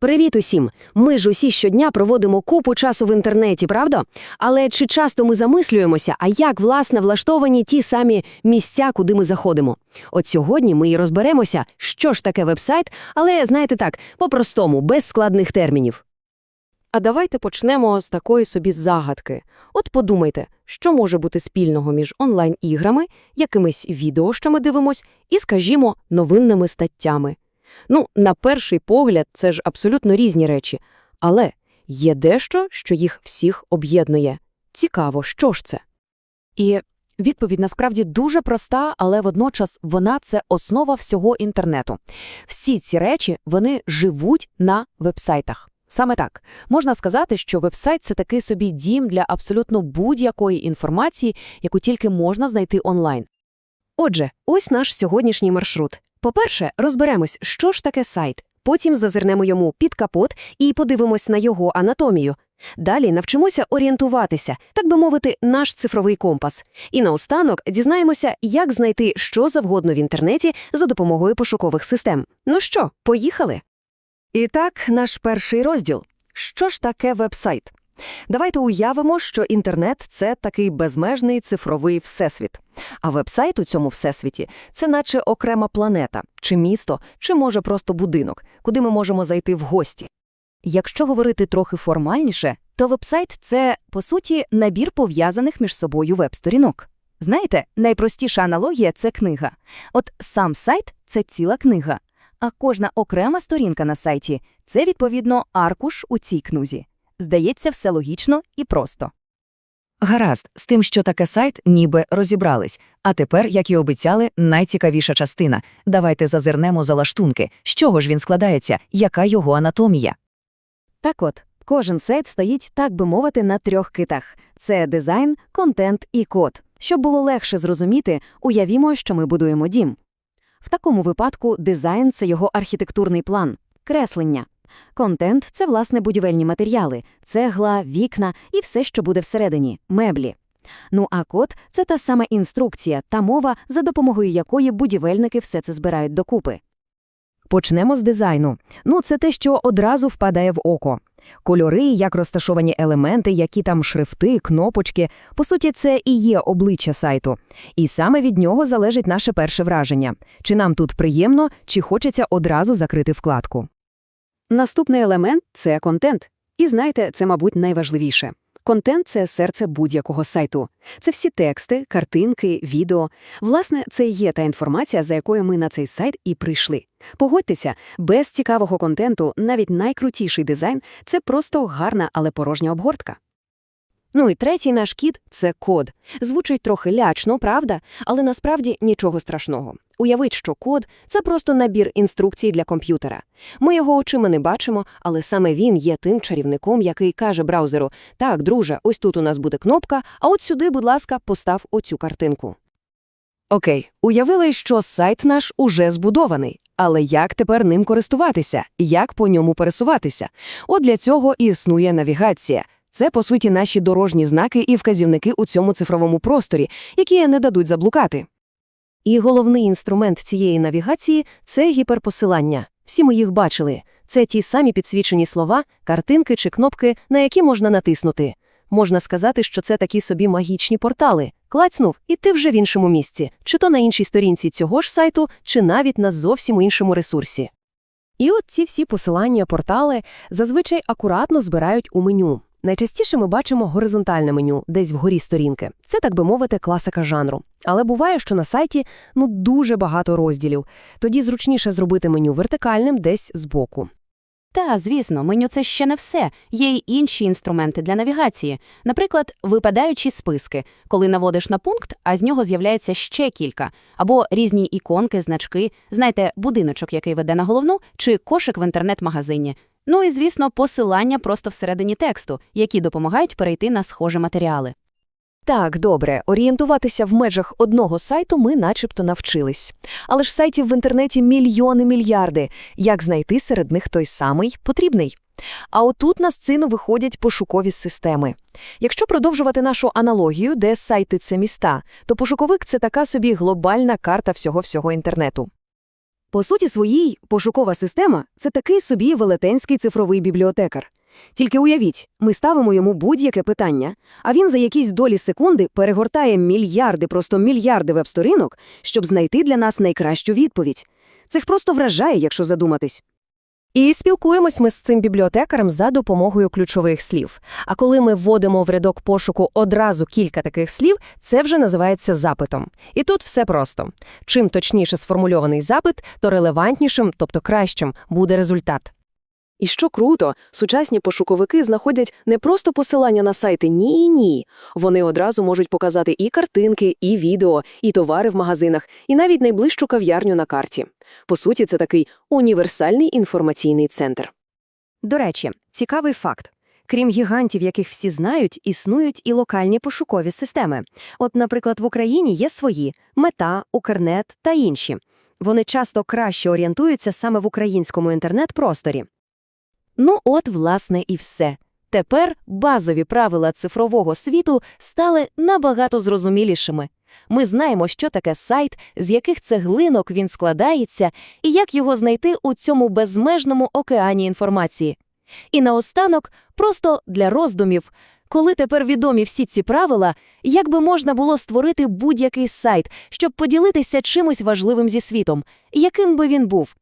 Привіт усім! Ми ж усі щодня проводимо купу часу в інтернеті, правда? Але чи часто ми замислюємося, а як, власне, влаштовані ті самі місця, куди ми заходимо? От сьогодні ми і розберемося, що ж таке вебсайт, але, знаєте так, по-простому, без складних термінів. А давайте почнемо з такої собі загадки. От подумайте, що може бути спільного між онлайн-іграми, якимись відео, що ми дивимось, і, скажімо, новинними статтями. Ну, на перший погляд, це ж абсолютно різні речі. Але є дещо, що їх всіх об'єднує. Цікаво, що ж це? І відповідь насправді дуже проста, але водночас вона це основа всього інтернету. Всі ці речі вони живуть на вебсайтах. Саме так можна сказати, що вебсайт це такий собі дім для абсолютно будь-якої інформації, яку тільки можна знайти онлайн. Отже, ось наш сьогоднішній маршрут. По-перше, розберемось, що ж таке сайт. Потім зазирнемо йому під капот і подивимось на його анатомію. Далі навчимося орієнтуватися, так би мовити, наш цифровий компас. І наостанок дізнаємося, як знайти що завгодно в інтернеті за допомогою пошукових систем. Ну що, поїхали? І так, наш перший розділ. Що ж таке вебсайт? Давайте уявимо, що інтернет це такий безмежний цифровий всесвіт. А вебсайт у цьому всесвіті це наче окрема планета, чи місто, чи може просто будинок, куди ми можемо зайти в гості. Якщо говорити трохи формальніше, то вебсайт це, по суті, набір пов'язаних між собою веб-сторінок. Знаєте, найпростіша аналогія це книга. От сам сайт це ціла книга, а кожна окрема сторінка на сайті це, відповідно, аркуш у цій книзі. Здається, все логічно і просто. Гаразд, з тим, що таке сайт, ніби розібрались. А тепер, як і обіцяли, найцікавіша частина. Давайте зазирнемо за лаштунки. З чого ж він складається, яка його анатомія? Так от, кожен сайт стоїть, так би мовити, на трьох китах: це дизайн, контент і код. Щоб було легше зрозуміти, уявімо, що ми будуємо дім. В такому випадку дизайн це його архітектурний план, креслення. Контент це, власне, будівельні матеріали, цегла, вікна і все, що буде всередині, меблі. Ну а код це та сама інструкція, та мова, за допомогою якої будівельники все це збирають докупи. Почнемо з дизайну. Ну, це те, що одразу впадає в око. Кольори, як розташовані елементи, які там шрифти, кнопочки. По суті, це і є обличчя сайту. І саме від нього залежить наше перше враження. Чи нам тут приємно, чи хочеться одразу закрити вкладку. Наступний елемент це контент. І знаєте, це, мабуть, найважливіше. Контент це серце будь-якого сайту. Це всі тексти, картинки, відео. Власне, це і є та інформація, за якою ми на цей сайт і прийшли. Погодьтеся, без цікавого контенту навіть найкрутіший дизайн це просто гарна, але порожня обгортка. Ну і третій наш кіт це код. Звучить трохи лячно, правда, але насправді нічого страшного. Уявіть, що код це просто набір інструкцій для комп'ютера. Ми його очима не бачимо, але саме він є тим чарівником, який каже браузеру: так, друже, ось тут у нас буде кнопка, а от сюди, будь ласка, постав оцю картинку. Окей, уявили, що сайт наш уже збудований. Але як тепер ним користуватися? Як по ньому пересуватися? От для цього і існує навігація. Це, по суті, наші дорожні знаки і вказівники у цьому цифровому просторі, які не дадуть заблукати. І головний інструмент цієї навігації це гіперпосилання. Всі ми їх бачили. Це ті самі підсвічені слова, картинки чи кнопки, на які можна натиснути. Можна сказати, що це такі собі магічні портали. Клацнув, і ти вже в іншому місці, чи то на іншій сторінці цього ж сайту, чи навіть на зовсім іншому ресурсі. І от ці всі посилання, портали зазвичай акуратно збирають у меню. Найчастіше ми бачимо горизонтальне меню, десь вгорі сторінки. Це, так би мовити, класика жанру. Але буває, що на сайті ну дуже багато розділів. Тоді зручніше зробити меню вертикальним десь збоку. Та, звісно, меню це ще не все. Є й інші інструменти для навігації. Наприклад, випадаючі списки, коли наводиш на пункт, а з нього з'являється ще кілька, або різні іконки, значки, знаєте, будиночок, який веде на головну, чи кошик в інтернет-магазині. Ну і, звісно, посилання просто всередині тексту, які допомагають перейти на схожі матеріали. Так, добре, орієнтуватися в межах одного сайту ми начебто навчились. Але ж сайтів в інтернеті мільйони мільярди. Як знайти серед них той самий потрібний? А отут на сцену виходять пошукові системи. Якщо продовжувати нашу аналогію, де сайти це міста, то пошуковик це така собі глобальна карта всього-всього інтернету. По суті своїй, пошукова система – це такий собі велетенський цифровий бібліотекар. Тільки уявіть, ми ставимо йому будь-яке питання, а він за якісь долі секунди перегортає мільярди, просто мільярди веб-сторінок, щоб знайти для нас найкращу відповідь. Це просто вражає, якщо задуматись. І спілкуємось ми з цим бібліотекарем за допомогою ключових слів. А коли ми вводимо в рядок пошуку одразу кілька таких слів, це вже називається запитом. І тут все просто. Чим точніше сформульований запит, то релевантнішим, тобто кращим, буде результат. І що круто, сучасні пошуковики знаходять не просто посилання на сайти ні і ні. Вони одразу можуть показати і картинки, і відео, і товари в магазинах, і навіть найближчу кав'ярню на карті. По суті, це такий універсальний інформаційний центр. До речі, цікавий факт. Крім гігантів, яких всі знають, існують і локальні пошукові системи. От, наприклад, в Україні є свої – Мета, Укрнет та інші. Вони часто краще орієнтуються саме в українському інтернет-просторі. Ну от, власне, і все. Тепер базові правила цифрового світу стали набагато зрозумілішими. Ми знаємо, що таке сайт, з яких цеглинок він складається, і як його знайти у цьому безмежному океані інформації. І наостанок, просто для роздумів, коли тепер відомі всі ці правила, як би можна було створити будь-який сайт, щоб поділитися чимось важливим зі світом, яким би він був?